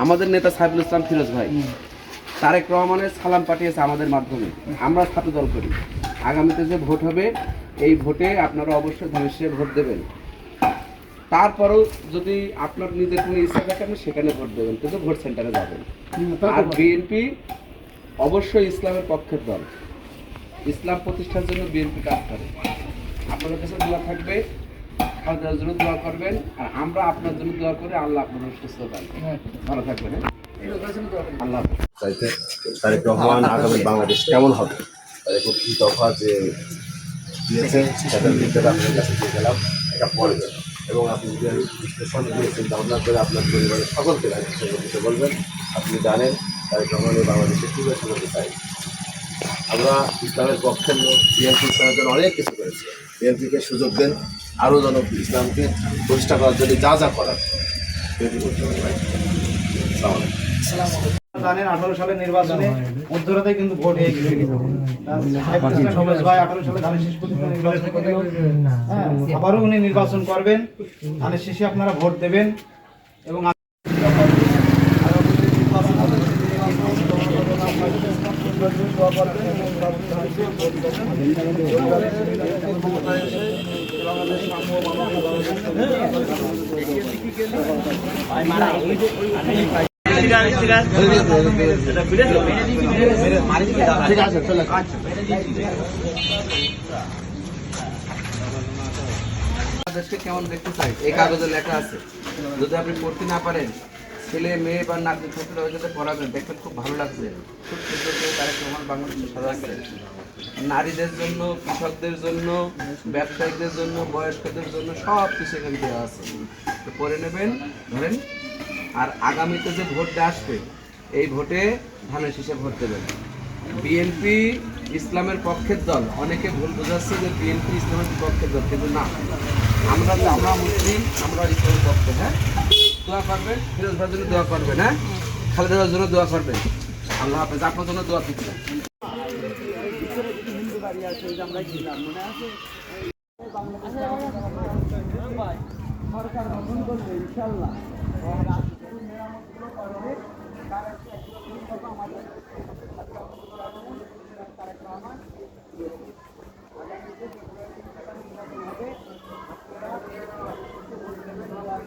আমাদের নেতা সাইফুল ইসলাম ফিরোজ ভাই তারেক রহমানের সালাম পাঠিয়েছে আমাদের মাধ্যমে। আমরা ছাত্র দল করি। আগামীতে যে ভোট হবে এই ভোটে আপনারা অবশ্যই ধনুষে ভোট দেবেন। তারপরেও যদি আপনার নিজের কোনো ইচ্ছা থাকে আপনি সেখানে ভোট দেবেন কিন্তু ভোট সেন্টারে যাবেন। আর বিএনপি অবশ্যই ইসলামের পক্ষের দল। ইসলাম প্রতিষ্ঠার জন্য বিএনপি কাজ করে। আপনাদের কাছে দোয়া থাকবে আপনাদের জন্য দোয়া করবেন, আর আমরা আপনার জন্য দোয়া করে আল্লাহ আপনাদের সুস্থ দেন ভালো থাকবেন হ্যাঁ? আল্লাহ তারেক রহমান, আগামী বাংলাদেশ কেমন হবে? তার একটি দফা যে দিয়েছেন সেটার ভিতরে আপনার কাছে দিয়ে গেলাম, এটা পড়বেন এবং আপনি যে বিশ্লেষণ দিয়েছেন, ভাবনা করে আপনার পরিবারের সকলকে করতে বলবেন, আপনি জানেন তারেক রহমান এই বাংলাদেশে কী করতে চাই আমরা ইসলামের পক্ষের লোক বিএনপি ইসলামের জন্য অনেক কিছু করেছে। বিএনপিকে সুযোগ দেন আরও যেন ইসলামকে প্রতিষ্ঠা করার জন্য যা যা করার। জানেন আঠারো সালের নির্বাচনে কিন্তু ভোট হয়ে গেছে সালে হ্যাঁ, আবারও উনি নির্বাচন করবেন ধানের শেষে আপনারা ভোট দেবেন এবং কেমন দেখতে চাই এই কাগজে লেখা আছে। যদি আপনি পড়তে না পারেন ছেলে, মেয়ে বা নাতি ছাত্র ওই যাতে পড়াবেন দেখবেন খুব ভালো লাগছে খুব সুন্দর করে তারা কেমন বাংলাদেশে সাজাচ্ছে নারীদের জন্য, কৃষকদের জন্য, ব্যবসায়ীদের জন্য, বয়স্কদের জন্য সব কিছু এখানে দেওয়া আছে। তো পড়ে নেবেন, ধরেন, আর আগামীতে যে ভোটটা আসবে, এই ভোটে ধানের শীষে ভোট দেবেন। বিএনপি, ইসলামের পক্ষের দল, অনেকে ভুল বোঝাচ্ছে যে বিএনপি, ইসলামের পক্ষের দল, কিন্তু না। আমরা আমরা মুসলিম, আমরা ইসলামের পক্ষে হ্যাঁ? দোয়া করবেন ফিরোজ ভাইয়ের জন্য দোয়া করবেন হ্যাঁ? খালেদা ভাইয়ের জন্য দোয়া করবেন। আল্লাহ হাফেজ, আপনার জন্য দোয়া থাকবে সরকার গঠন করবে ইনশাল্লাহ